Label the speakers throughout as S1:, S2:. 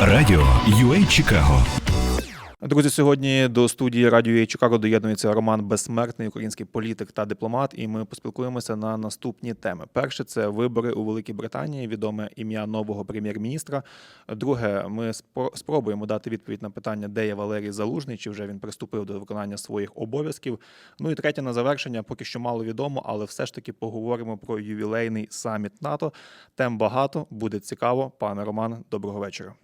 S1: Радіо UA Чикаго.
S2: Друзі, сьогодні до студії радіо «Ей Чикаго доєднується Роман Безсмертний, український політик та дипломат. І ми поспілкуємося на наступні теми. Перше це вибори у Великій Британії, відоме ім'я нового прем'єр-міністра. Друге, ми спро- спробуємо дати відповідь на питання, де є Валерій Залужний, чи вже він приступив до виконання своїх обов'язків. Ну і третє на завершення, поки що мало відомо, але все ж таки поговоримо про ювілейний саміт НАТО. Тем багато буде цікаво. Пане Роман, доброго вечора.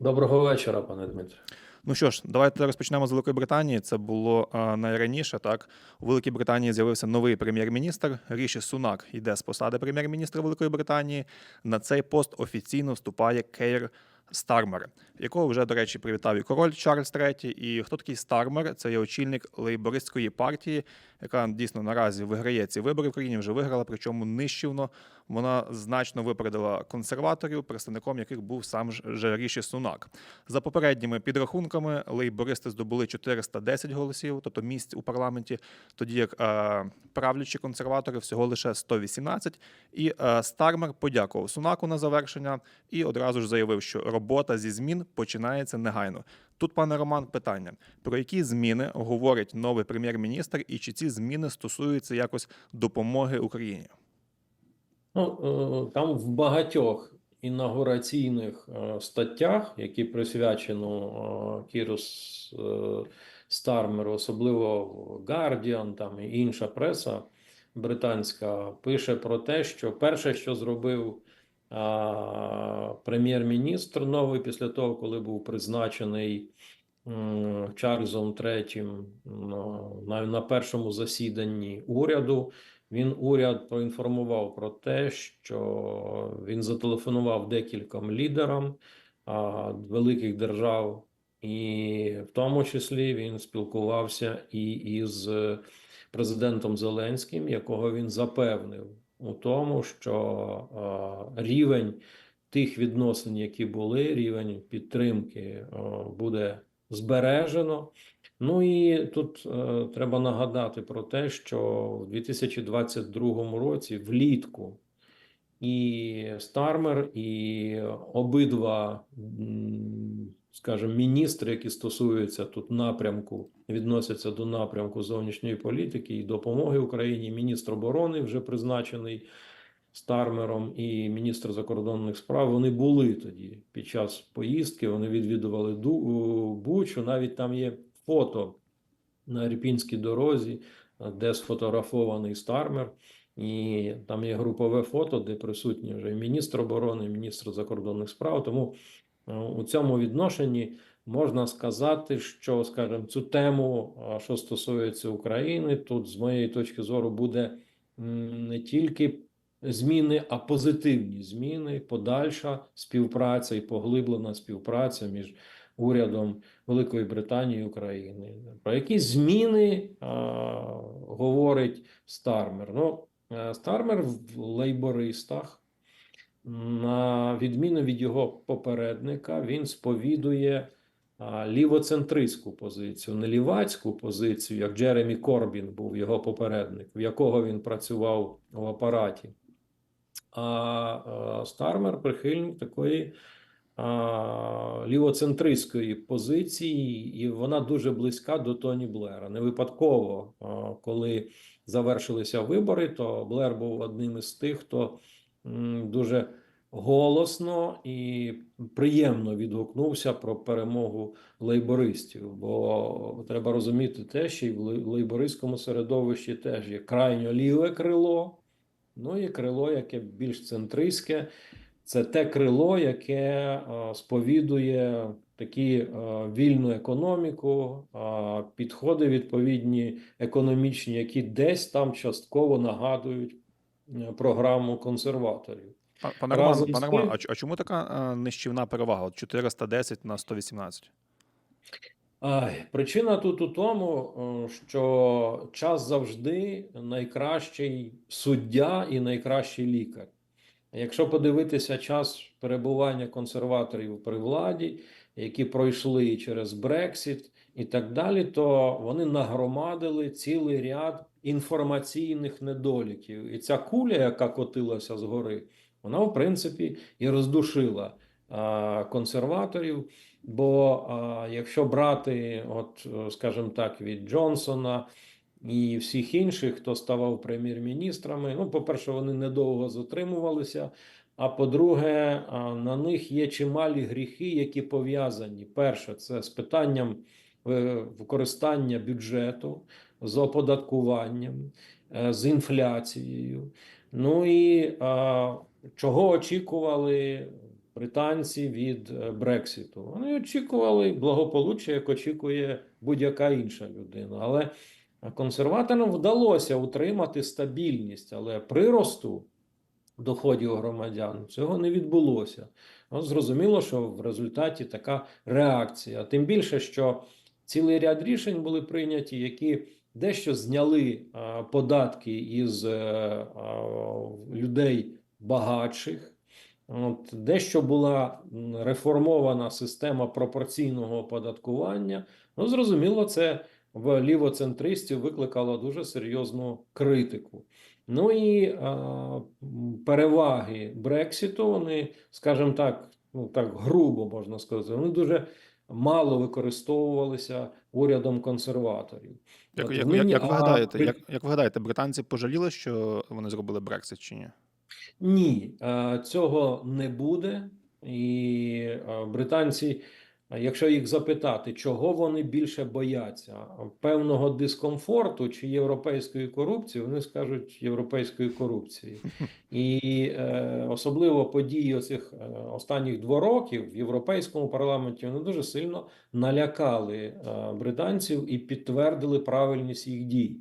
S3: Доброго вечора, пане Дмитре.
S2: Ну що ж, давайте розпочнемо з Великої Британії. Це було а, найраніше. Так у Великій Британії з'явився новий прем'єр-міністр. Ріші Сунак йде з посади прем'єр-міністра Великої Британії. На цей пост офіційно вступає Кейр Стармер, якого вже, до речі, привітав і король Чарльз III. І хто такий Стармер? Це є очільник лейбористської партії, яка дійсно наразі виграє ці вибори в країні, вже виграла, причому нищівно. Вона значно випередила консерваторів, представником яких був сам же Ріші Сунак. За попередніми підрахунками, лейбористи здобули 410 голосів, тобто місць у парламенті, тоді як е, правлячі консерватори всього лише 118. І е, Стармер подякував Сунаку на завершення і одразу ж заявив, що робота зі змін починається негайно. Тут, пане Роман, питання: про які зміни говорить новий прем'єр-міністр, і чи ці зміни стосуються якось допомоги Україні?
S3: Ну, е, там в багатьох інаугураційних е, статтях, які присвячено е, Кіру е, Стармеру, особливо Guardian, там і інша преса британська, пише про те, що перше, що зробив прем'єр-міністр новий після того, коли був призначений Чарльзом III на, на першому засіданні уряду, він уряд проінформував про те, що він зателефонував декільком лідерам а, великих держав, і в тому числі він спілкувався і із президентом Зеленським, якого він запевнив у тому, що а, рівень тих відносин, які були, рівень підтримки а, буде збережено. Ну і тут е, треба нагадати про те, що в 2022 році влітку і Стармер, і обидва, скажімо, міністри, які стосуються тут напрямку, відносяться до напрямку зовнішньої політики і допомоги Україні. Міністр оборони вже призначений Стармером і міністр закордонних справ. Вони були тоді під час поїздки. Вони відвідували Ду- Бучу. Навіть там є фото на Ірпінській дорозі, де сфотографований Стармер. І там є групове фото, де присутні вже міністр оборони, міністр закордонних справ. Тому е, у цьому відношенні можна сказати, що, скажімо, цю тему, що стосується України, тут, з моєї точки зору, буде не тільки зміни, а позитивні зміни, подальша співпраця і поглиблена співпраця між урядом Великої Британії і України. Про які зміни а, говорить Стармер? Ну, е, Стармер в лейбористах, на відміну від його попередника, він сповідує лівоцентристську позицію, не лівацьку позицію, як Джеремі Корбін був його попередник, в якого він працював в апараті. А, Стармер прихильник такої лівоцентристської позиції, і вона дуже близька до Тоні Блера. Не випадково, коли завершилися вибори, то Блер був одним із тих, хто дуже голосно і приємно відгукнувся про перемогу лейбористів. Бо треба розуміти те, що і в лей- лейбористському середовищі теж є крайньо ліве крило, ну і крило, яке більш центристське. Це те крило, яке е, сповідує такі е, вільну економіку, е, підходи відповідні економічні, які десь там частково нагадують програму консерваторів.
S2: Пане Роман, пане Роман, а, а чому така е, нищівна перевага? 410 на 118?
S3: Ай, причина тут у тому, е, що час завжди найкращий суддя і найкращий лікар. Якщо подивитися час перебування консерваторів при владі, які пройшли через Брексіт і так далі, то вони нагромадили цілий ряд інформаційних недоліків. І ця куля, яка котилася згори, вона в принципі і роздушила а, консерваторів. Бо а, якщо брати, от, скажімо так, від Джонсона і всіх інших, хто ставав прем'єр-міністрами, ну, по-перше, вони недовго затримувалися. А по-друге, на них є чималі гріхи, які пов'язані. Перше, це з питанням е, використання бюджету, з оподаткуванням, е, з інфляцією. Ну і а, чого очікували британці від е, Брексіту? Вони очікували благополуччя, як очікує будь-яка інша людина. Але консерваторам вдалося утримати стабільність, але приросту доходів громадян цього не відбулося. Ну, зрозуміло, що в результаті така реакція. Тим більше, що цілий ряд рішень були прийняті, які дещо зняли податки із е, людей багатших. От, дещо була реформована система пропорційного оподаткування. Ну, зрозуміло, це в лівоцентристів викликало дуже серйозну критику. Ну і а, переваги Брексіту, вони, скажімо так, ну так грубо можна сказати, вони дуже мало використовувалися урядом консерваторів.
S2: Як, як, як, як, ви гадаєте, як, як ви гадаєте, британці пожаліли, що вони зробили Брексит чи ні?
S3: Ні, е, цього не буде. І е, британці, якщо їх запитати, чого вони більше бояться, певного дискомфорту чи європейської корупції, вони скажуть європейської корупції. І е, особливо події оцих е, останніх двох років в Європейському парламенті вони дуже сильно налякали е, британців і підтвердили правильність їх дій.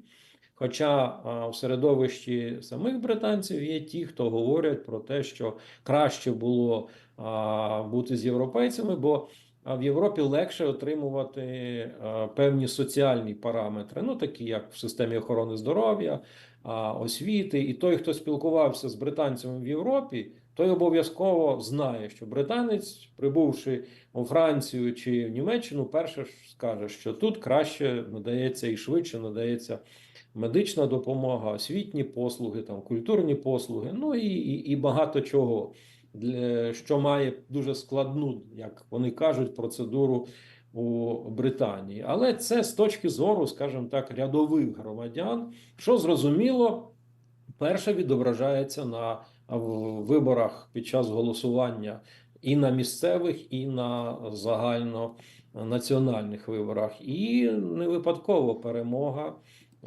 S3: Хоча а, в середовищі самих британців є ті, хто говорять про те, що краще було бути з європейцями, бо в Європі легше отримувати певні соціальні параметри, ну такі як в системі охорони здоров'я, освіти. І той, хто спілкувався з британцями в Європі, той обов'язково знає, що британець, прибувши у Францію чи в Німеччину, перше скаже, що тут краще надається і швидше надається медична допомога, освітні послуги, там культурні послуги, ну і, і, і багато чого, що має дуже складну, як вони кажуть, процедуру у Британії. Але це з точки зору, скажімо так, рядових громадян, що зрозуміло, перше відображається на виборах під час голосування і на місцевих, і на загальнонаціональних виборах. І не випадково перемога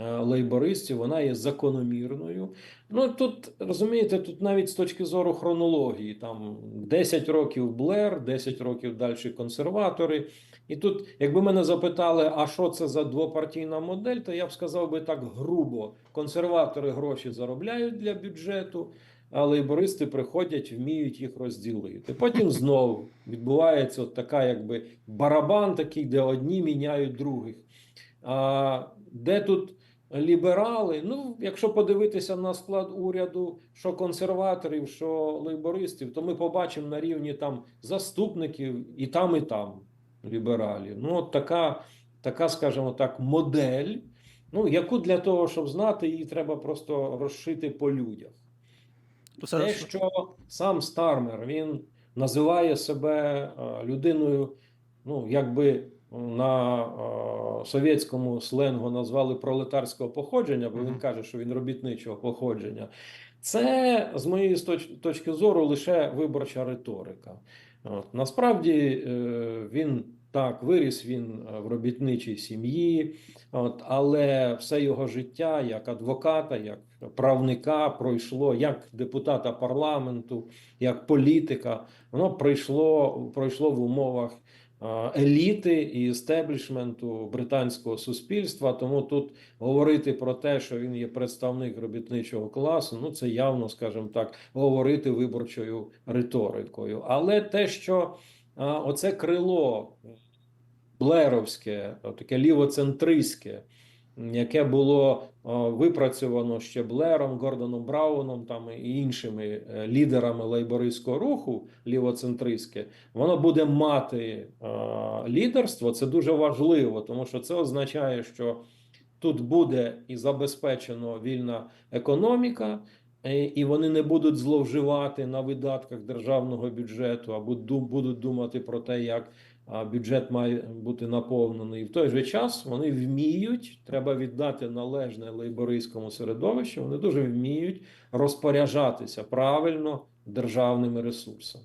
S3: лейбористів, вона є закономірною. Ну тут розумієте, тут навіть з точки зору хронології, там 10 років Блер, 10 років далі консерватори. І тут, якби мене запитали, а що це за двопартійна модель, то я б сказав би так грубо: консерватори гроші заробляють для бюджету. А лейбористи приходять, вміють їх розділити. Потім знову відбувається от така, якби барабан такий, де одні міняють других. А де тут ліберали? Ну, якщо подивитися на склад уряду, що консерваторів, що лейбористів, то ми побачимо на рівні там заступників і там, і там лібералів. Ну, от така, така, скажімо так, модель, ну, яку для того, щоб знати, її треба просто розшити по людях. Те, що сам Стармер він називає себе е, людиною, ну якби на е, совєтському сленгу назвали пролетарського походження, бо він каже, що він робітничого походження. Це з моєї точки зору лише виборча риторика. От, насправді е, він так виріс він е, в робітничій сім'ї, от, але все його життя як адвоката, як правника пройшло як депутата парламенту, як політика. Воно пройшло, пройшло в умовах еліти і естеблішменту британського суспільства. Тому тут говорити про те, що він є представник робітничого класу, ну це явно, скажімо так, говорити виборчою риторикою. Але те, що е, оце крило блеровське, таке лівоцентристське, яке було е, випрацьовано ще Блером, Гордоном Брауном там і іншими е, лідерами лейбористського руху лівоцентристське, воно буде мати е, лідерство. Це дуже важливо, тому що це означає, що тут буде і забезпечено вільна економіка. і вони не будуть зловживати на видатках державного бюджету, або будуть думати про те, як бюджет має бути наповнений. В той же час вони вміють, треба віддати належне лейбористському середовищу. Вони дуже вміють розпоряджатися правильно державними ресурсами.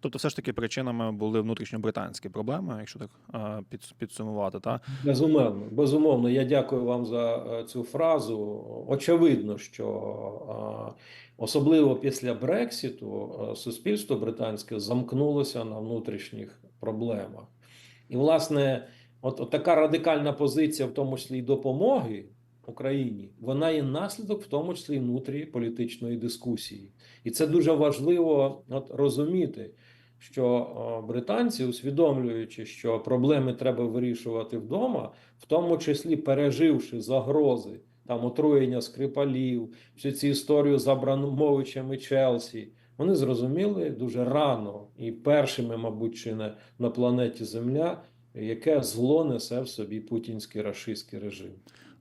S2: Тобто, все ж таки причинами були внутрішньобританські проблеми, якщо так підсумувати, та
S3: Безумовно, безумовно, я дякую вам за е, цю фразу. Очевидно, що особливо після Брексіту е, суспільство британське замкнулося на внутрішніх проблемах. І, власне, от, от така радикальна позиція, в тому числі й допомоги Україні, вона є наслідок, в тому числі й внутрі політичної дискусії. І це дуже важливо от, розуміти, що британці, усвідомлюючи, що проблеми треба вирішувати вдома, в тому числі переживши загрози там отруєння скрипалів, всю цю історію з Абрамовичем і Челсі, вони зрозуміли дуже рано і першими, мабуть, чи не на планеті Земля, яке зло несе в собі путінський рашистський режим.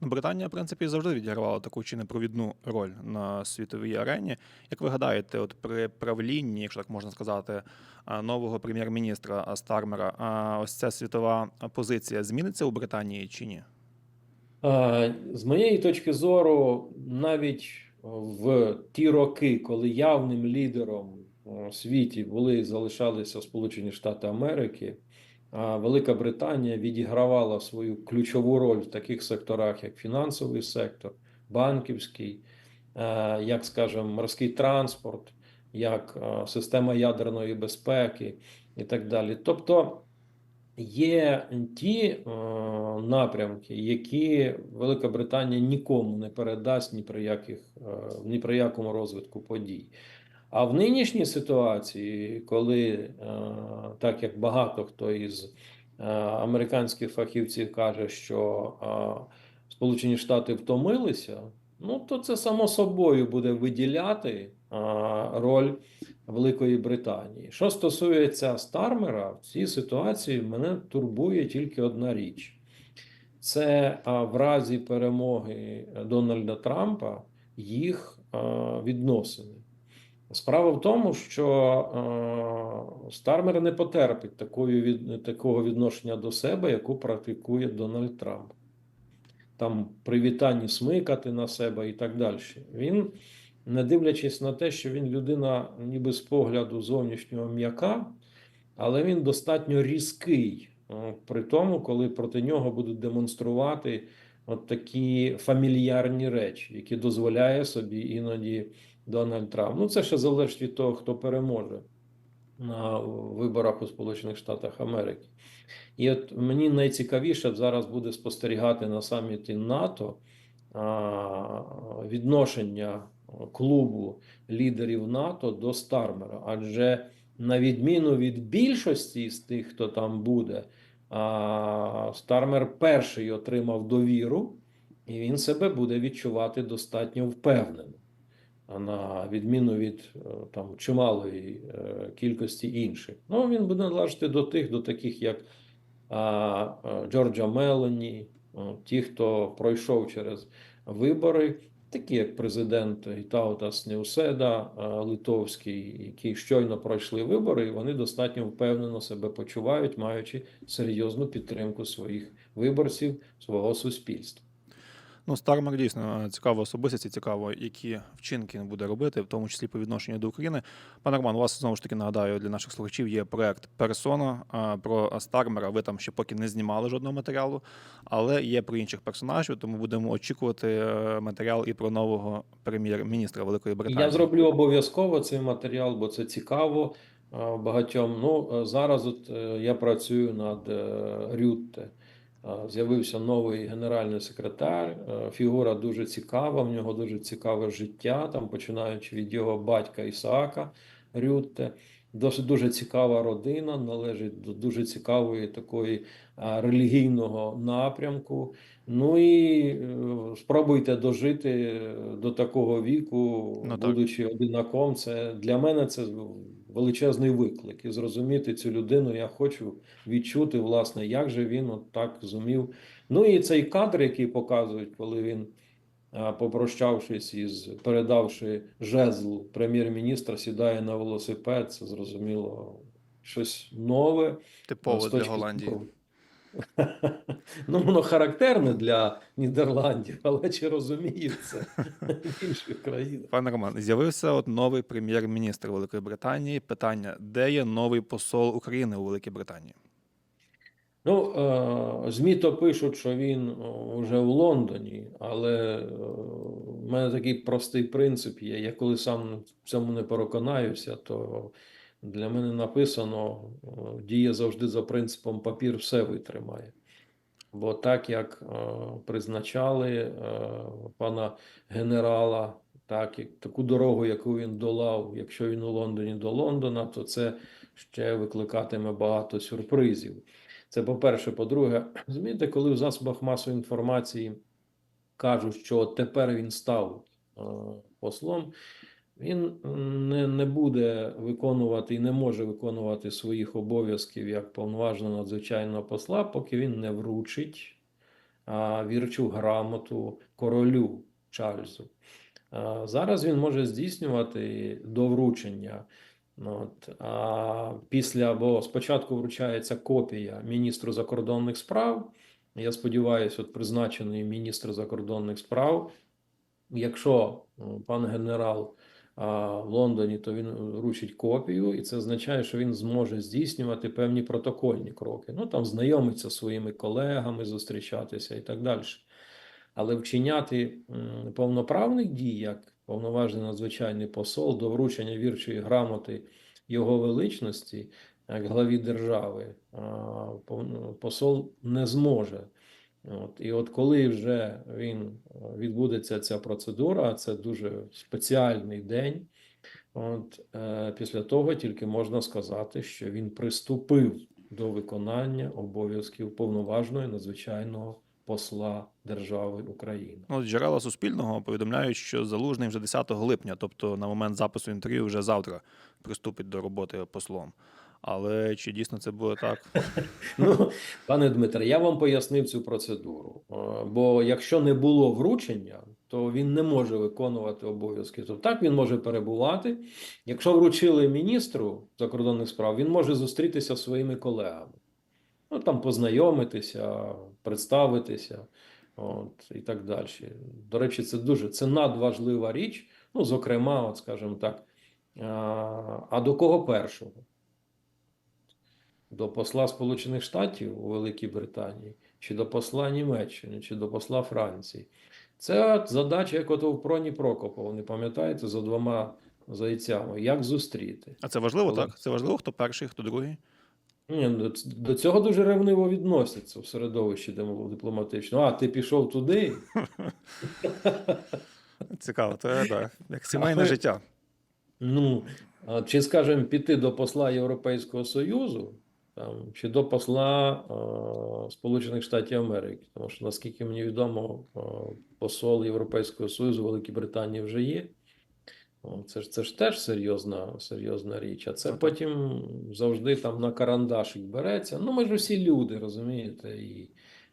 S2: Ну, Британія, в принципі, завжди відігравала таку чи не провідну роль на світовій арені. Як ви гадаєте, от при правлінні, якщо так можна сказати, нового прем'єр-міністра Стармера, а ось ця світова позиція зміниться у Британії чи ні?
S3: Е, З моєї точки зору, навіть в ті роки, коли явним лідером у світі були залишалися Сполучені Штати Америки, а Велика Британія відігравала свою ключову роль в таких секторах, як фінансовий сектор, банківський, е, як, скажімо, морський транспорт, як е, система ядерної безпеки і так далі. Тобто Є ті е, напрямки, які Велика Британія нікому не передасть ні при яких е, ні при якому розвитку подій. А в нинішній ситуації, коли е, так як багато хто із е, американських фахівців каже, що е, Сполучені Штати втомилися, ну то це само собою буде виділяти е, роль Великої Британії. Що стосується Стармера, в цій ситуації мене турбує тільки одна річ: це в разі перемоги Дональда Трампа їх відносини. Справа в тому, що Стармер не потерпить такого відношення до себе, яку практикує Дональд Трамп. Там привітання смикати на себе і так далі. Він не дивлячись на те, що він людина ніби з погляду зовнішнього м'яка, але він достатньо різкий е, при тому, коли проти нього будуть демонструвати от такі фамільярні речі, які дозволяє собі іноді Дональд Трамп. Ну, це ще залежить від того, хто переможе на виборах у Сполучених Штатах Америки. І от мені найцікавіше зараз буде спостерігати на саміті НАТО відношення клубу лідерів НАТО до Стармера. Адже на відміну від більшості з тих, хто там буде, Стармер перший отримав довіру, і він себе буде відчувати достатньо впевнено. А на відміну від е, там чималої е, кількості інших. Ну, він буде належати до тих, до таких як а, а, Джорджа Мелоні, ті, хто пройшов через вибори, такі як президент Гітаутас Неуседа Литовський, які щойно пройшли вибори, і вони достатньо впевнено себе почувають, маючи серйозну підтримку своїх виборців, свого суспільства.
S2: Ну, Стармер дійсно е, цікава особистість, і цікаво, які вчинки він буде робити, в тому числі по відношенню до України. Пане Роман, у вас знову ж таки нагадаю для наших слухачів є проект Персона е, про Стармера. Ви там ще поки не знімали жодного матеріалу, але є про інших персонажів, тому будемо очікувати е, матеріал і про нового прем'єр-міністра Великої Британії.
S3: Я зроблю обов'язково цей матеріал, бо це цікаво багатьом. Ну, зараз от я працюю над Рютте. З'явився новий генеральний секретар. Фігура дуже цікава, в нього дуже цікаве життя, там починаючи від його батька Ісаака Рютте. Досить дуже цікава родина, належить до дуже цікавої такої релігійного напрямку. Ну і е, спробуйте дожити е, до такого віку,
S2: Ну, так.
S3: будучи одинаком. Це для мене це величезний виклик. І зрозуміти цю людину я хочу відчути, власне, як же він от так зумів. Ну і цей кадр, який показують, коли він попрощавшись із передавши жезл прем'єр-міністра, сідає на велосипед. Це зрозуміло щось нове.
S2: Типово для Голландії.
S3: зору. Ну, воно характерне для Нідерландів, але чи розуміють це в інших країнах?
S2: Пане Роман, з'явився от новий прем'єр-міністр Великої Британії. Питання: де є новий посол України у Великій Британії?
S3: Ну, е, ЗМІ то пишуть, що він вже в Лондоні, але е, в мене такий простий принцип є. Я коли сам в цьому не переконаюся, то для мене написано, е, діє завжди за принципом папір все витримає. Бо так як е, призначали е, пана генерала, так як таку дорогу, яку він долав, якщо він у Лондоні до Лондона, то це ще викликатиме багато сюрпризів. Це по-перше. По-друге, розумієте, коли в засобах масової інформації кажуть, що тепер він став е, послом, він не, не буде виконувати і не може виконувати своїх обов'язків як повноважного надзвичайного посла, поки він не вручить а, вірчу грамоту королю Чарльзу. А, зараз він може здійснювати до вручення. От, а після, бо спочатку вручається копія міністру закордонних справ. Я сподіваюся, от призначений міністр закордонних справ. Якщо пан генерал в Лондоні, то він вручить копію, і це означає, що він зможе здійснювати певні протокольні кроки. Ну там знайомиться зі своїми колегами, зустрічатися і так далі. Але вчиняти повноправних дій, як повноважний надзвичайний посол до вручення вірчої грамоти його величності, як главі держави, посол не зможе. От, і от коли вже він е, відбудеться ця процедура, це дуже спеціальний день. От, е, після того тільки можна сказати, що він приступив до виконання обов'язків повноважного і надзвичайного посла держави України.
S2: Ну, джерела Суспільного повідомляють, що Залужний вже 10 липня, тобто на момент запису інтерв'ю, вже завтра приступить до роботи послом. Але чи дійсно це буде так?
S3: Ну, пане Дмитре, я вам пояснив цю процедуру. Е, Бо якщо не було вручення, то він не може виконувати обов'язки. Тобто так він може перебувати. Якщо вручили міністру закордонних справ, він може зустрітися зі своїми колегами. Ну там познайомитися, представитися, от і так далі. До речі, це дуже це надважлива річ. Ну, зокрема, от скажімо так. А, а до кого першого? До посла Сполучених Штатів у Великій Британії, чи до посла Німеччини, чи до посла Франції. Це от задача, як ото в Проні Прокопов, не пам'ятаєте, за двома зайцями. Як зустріти?
S2: А це важливо,
S3: Але-
S2: так? Це важливо, хто перший, хто другий.
S3: Ні, до, до цього дуже ревниво відносяться в середовищі дипломатичному. А, ти пішов туди?
S2: Цікаво, це так, як сімейне життя.
S3: Ну, чи, скажімо, піти до посла Європейського Союзу, там, чи до посла е, Сполучених Штатів Америки? Тому що, наскільки мені відомо, е, посол Європейського Союзу в Великій Британії вже є. Це ж, це ж теж серйозна, серйозна річ. А це
S2: Ну,
S3: потім завжди там на карандашик береться. Ну, ми ж усі люди, розумієте, і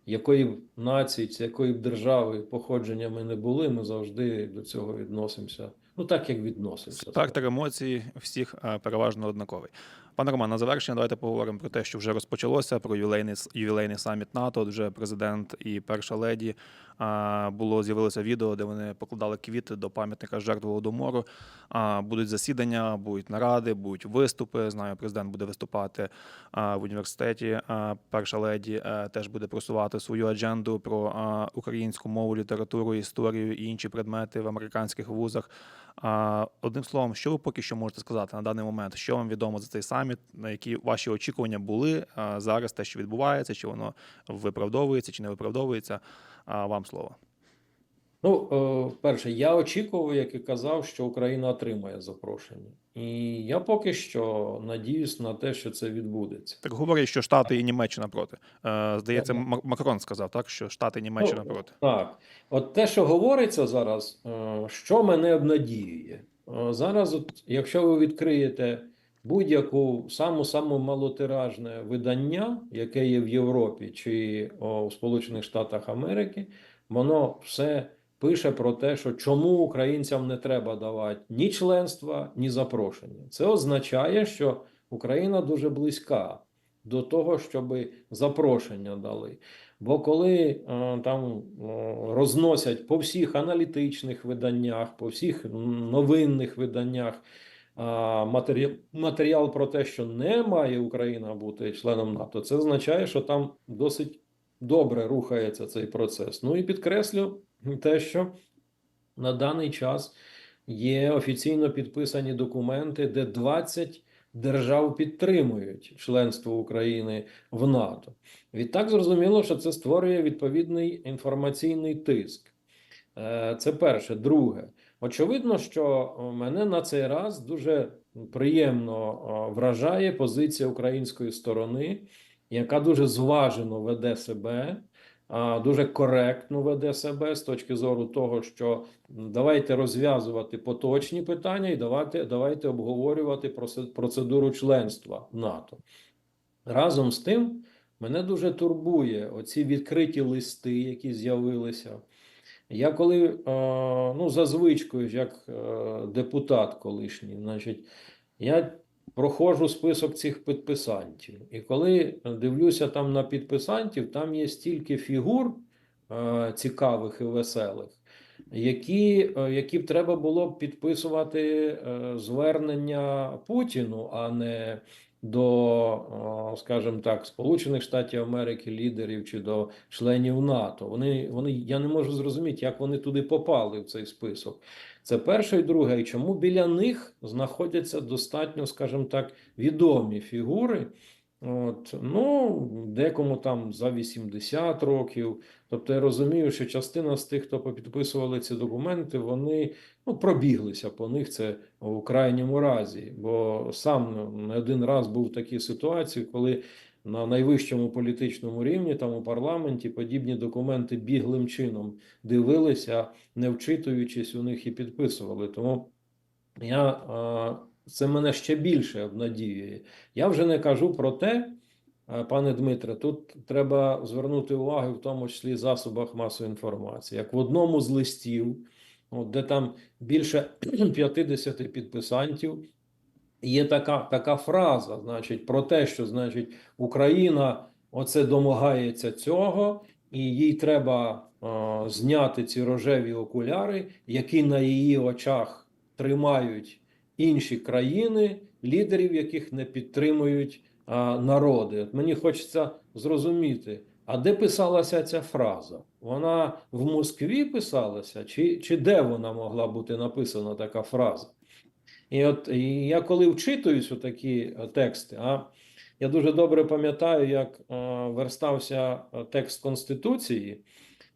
S3: якої б нації, з якої б держави походження ми не були, ми завжди до цього відносимося. Ну, так як відносимося.
S2: Спектр емоцій всіх переважно однаковий. Пане Роман, на завершення давайте поговоримо про те, що вже розпочалося, про ювілейний, ювілейний саміт НАТО. Вже президент і перша леді було з'явилося відео, де вони покладали квіти до пам'ятника жертв Голодомору. Будуть засідання, будуть наради, будуть виступи. Знаю, президент буде виступати в університеті. Перша леді е, теж буде просувати свою адженду про українську мову, літературу, історію і інші предмети в американських вузах. Одним словом, що ви поки що можете сказати на даний момент? Що вам відомо за цей саміт? На які ваші очікування були зараз? Те, що відбувається, чи воно виправдовується, чи не виправдовується? А, вам слово.
S3: Ну, е, перше, я очікував, як і казав, що Україна отримає запрошення. І я поки що надіюсь на те, що це відбудеться.
S2: Так говорять, що Штати і Німеччина проти. Е, Здається. Макрон сказав так, що Штати і Німеччина
S3: Ну,
S2: проти.
S3: Так, от те, що говориться зараз, е, що мене обнадіює. Зараз, от, якщо ви відкриєте будь-яку саму саму малотиражне видання, яке є в Європі чи о, в Сполучених Штатах Америки, воно все пише про те, що чому українцям не треба давати ні членства, ні запрошення. Це означає, що Україна дуже близька до того, щоб запрошення дали. Бо коли е, там розносять по всіх аналітичних виданнях, по всіх новинних виданнях матеріал, про те, що не має Україна бути членом НАТО, це означає, що там досить добре рухається цей процес. Ну і підкреслю те, що на даний час є офіційно підписані документи, де 20 держав підтримують членство України в НАТО. Відтак зрозуміло, що це створює відповідний інформаційний тиск. Е, Це перше. Друге, очевидно, що е, мене на цей раз дуже приємно е, вражає позиція української сторони, яка дуже зважено веде себе, дуже коректно веде себе з точки зору того, що давайте розв'язувати поточні питання і давайте, давайте обговорювати процедуру членства НАТО. Разом з тим, мене дуже турбує оці відкриті листи, які з'явилися. Я коли, е, ну, за звичкою, як е, депутат колишній, значить, я проходжу список цих підписантів. І коли дивлюся там на підписантів, там є стільки фігур е, цікавих і веселих, які, які б треба було б підписувати звернення Путіну, а не до, е, скажімо так, Сполучених Штатів Америки, лідерів чи до членів НАТО. Вони, вони, я не можу зрозуміти, як вони туди попали в цей список. Це перше і друге. І чому біля них знаходяться достатньо, скажімо так, відомі фігури. От, ну, декому там за 80 років. Тобто я розумію, що частина з тих, хто попідписували ці документи, вони ну, пробіглися по них це у крайньому разі. Бо сам не один раз був в такій ситуації, коли на найвищому політичному рівні, там у парламенті, подібні документи біглим чином дивилися, не вчитуючись у них і підписували. Тому я, це мене ще більше обнадіює. Я вже не кажу про те, пане Дмитре, тут треба звернути увагу, в тому числі засобах масової інформації, як в одному з листів, от, де там більше 50 підписантів, є така, така фраза, значить, про те, що значить, Україна оце домагається цього, і їй треба зняти ці рожеві окуляри, які на її очах тримають інші країни, лідерів, яких не підтримують а, народи. От мені хочеться зрозуміти, а де писалася ця фраза? Вона в Москві писалася, чи, чи де вона могла бути написана така фраза? І от і я коли вчитуюсь у такі е, тексти, а я дуже добре пам'ятаю, як е, верстався е, текст Конституції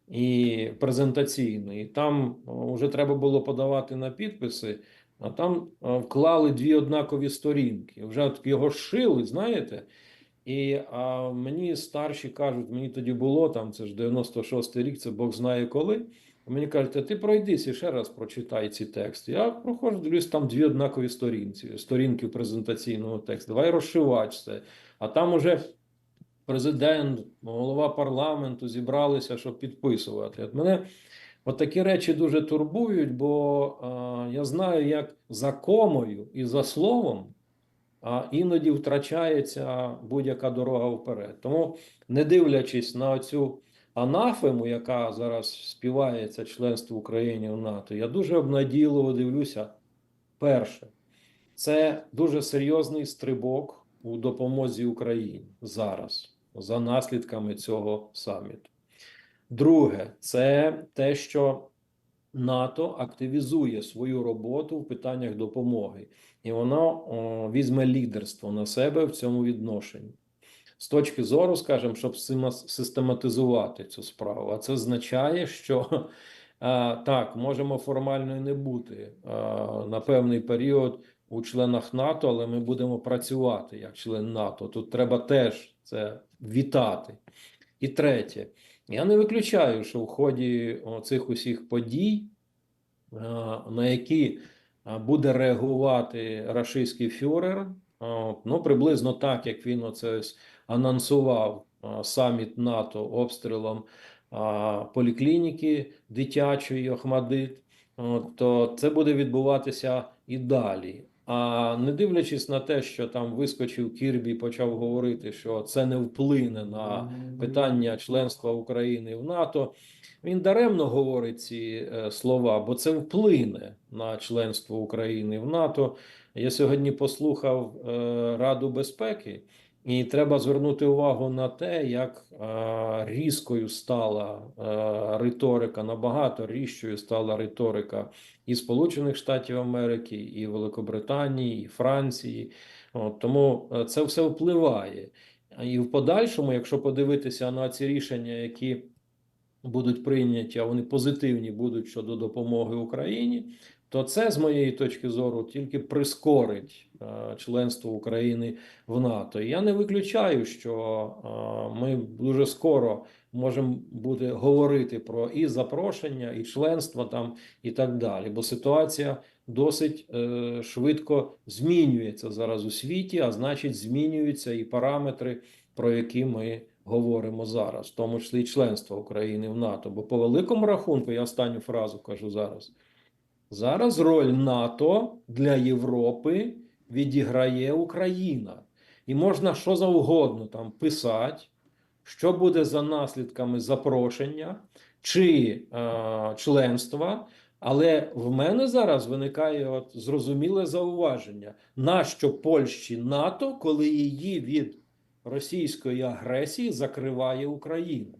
S3: і презентаційний, і там вже треба було подавати на підписи, а там е, вклали дві однакові сторінки. Вже його шили, знаєте. І а, мені старші кажуть, мені тоді було там, це ж 96-й рік, це Бог знає коли. Мені кажуть, а ти пройдись і ще раз прочитай ці тексти. Я проходжу, дивлюсь, там дві однакові сторінці, сторінки презентаційного тексту. Давай розшивати це. А там уже президент, голова парламенту зібралися, щоб підписувати. От мене от такі речі дуже турбують, бо а, я знаю, як за комою і за словом а іноді втрачається будь-яка дорога вперед. Тому, не дивлячись на цю анафему, яка зараз співається членство України в НАТО, я дуже обнадійливо дивлюся. Перше, це дуже серйозний стрибок у допомозі Україні зараз за наслідками цього саміту. Друге, це те, що НАТО активізує свою роботу в питаннях допомоги, і воно о, візьме лідерство на себе в цьому відношенні. З точки зору, скажімо, щоб систематизувати цю справу. А це означає, що а, так, можемо формально і не бути а, на певний період у членах НАТО, але ми будемо працювати як член НАТО. Тут треба теж це вітати. І третє, я не виключаю, що в ході цих усіх подій, е, на які е, буде реагувати рашистський фюрер, е, ну приблизно так, як він оце анонсував саміт НАТО обстрілом поліклініки дитячої Охмадит, то це буде відбуватися і далі. А не дивлячись на те, що там вискочив Кірбі почав говорити, що це не вплине на питання членства України в НАТО. Він даремно говорить ці е, слова, бо це вплине на членство України в НАТО. Я сьогодні послухав е, Раду безпеки, і треба звернути увагу на те, як е, різкою стала е, риторика, набагато різчою стала риторика і Сполучених Штатів Америки, і Великобританії, і Франції. От, тому е, це все впливає. І в подальшому, якщо подивитися на ці рішення, які будуть прийняті, а вони позитивні будуть щодо допомоги Україні, то це, з моєї точки зору, тільки прискорить е, членство України в НАТО. І я не виключаю, що е, ми дуже скоро можемо буде говорити про і запрошення, і членство там, і так далі. Бо ситуація досить е, швидко змінюється зараз у світі, а значить, змінюються і параметри, про які ми говоримо зараз, в тому числі і членство України в НАТО. Бо по великому рахунку, я останню фразу кажу зараз. Зараз роль НАТО для Європи відіграє Україна. І можна що завгодно там писати, що буде за наслідками запрошення чи е, членства. Але в мене зараз виникає от зрозуміле зауваження, нащо Польщі НАТО, коли її від російської агресії закриває Україна.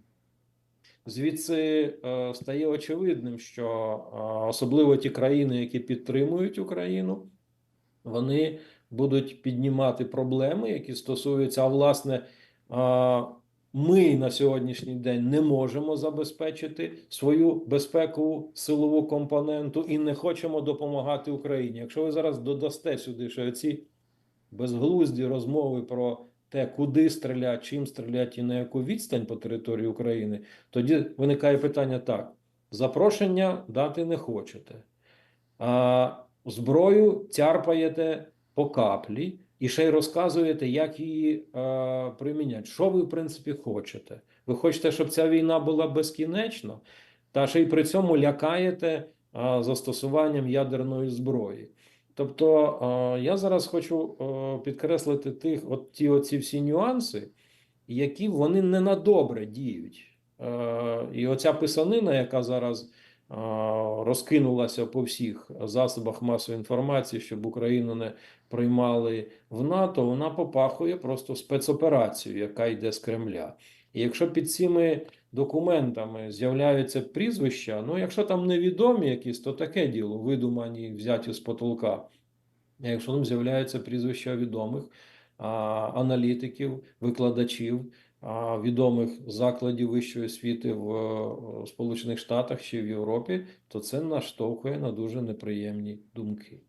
S3: Звідси е, стає очевидним, що е, особливо ті країни, які підтримують Україну, вони будуть піднімати проблеми, які стосуються, а власне, е, ми на сьогоднішній день не можемо забезпечити свою безпекову силову компоненту і не хочемо допомагати Україні. Якщо ви зараз додасте сюди ще ці безглузді розмови про те, куди стрілять, чим стрілять і на яку відстань по території України, тоді виникає питання так: запрошення дати не хочете, а зброю тярпаєте по каплі і ще й розказуєте, як її е, приміняти. Що ви, в принципі, хочете? Ви хочете, щоб ця війна була безкінечна, та ще й при цьому лякаєте е, застосуванням ядерної зброї. Тобто е, я зараз хочу е, підкреслити тих, от ті оці всі нюанси, які вони не на добре діють. Е, І оця писанина, яка зараз розкинулася по всіх засобах масової інформації, щоб Україну не приймали в НАТО, вона попахує просто спецоперацією, яка йде з Кремля. І якщо під цими документами з'являються прізвища, ну якщо там невідомі якісь, то таке діло, видумані, взяті з потолка. А якщо там з'являються прізвища відомих а, аналітиків, викладачів, а, відомих закладів вищої освіти в е, Сполучених Штатах чи в Європі, то це наштовхує на дуже неприємні думки.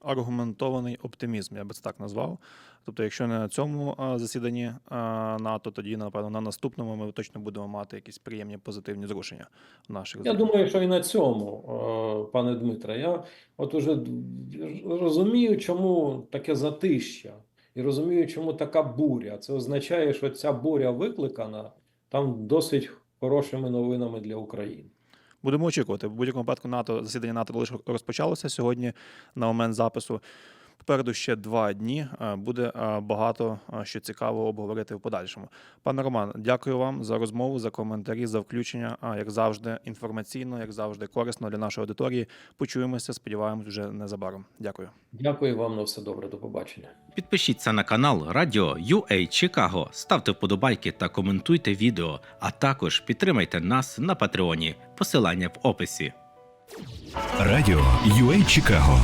S2: аргументований оптимізм, я би це так назвав. Тобто, якщо не на цьому засіданні НАТО, тоді напевно на наступному ми точно будемо мати якісь приємні позитивні зрушення в наших
S3: Я думаю, що і на цьому, пане Дмитре, я от уже розумію, чому таке затища, і розумію, чому така буря. Це означає, що ця буря викликана там досить хорошими новинами для України.
S2: Будемо очікувати. В будь-якому випадку НАТО засідання НАТО лише розпочалося сьогодні на момент запису. Попереду ще два дні. Е, Буде е, багато е, що цікавого обговорити в подальшому. Пане Роман, дякую вам за розмову, за коментарі, за включення. А, Як завжди, інформаційно, як завжди, корисно для нашої аудиторії. Почуємося. Сподіваємось, вже незабаром. Дякую.
S3: Дякую вам на все добре. До побачення.
S4: Підпишіться на канал Радіо UA Чикаго, ставте вподобайки та коментуйте відео, а також підтримайте нас на Патреоні. Посилання в описі.
S1: Радіо UA Чикаго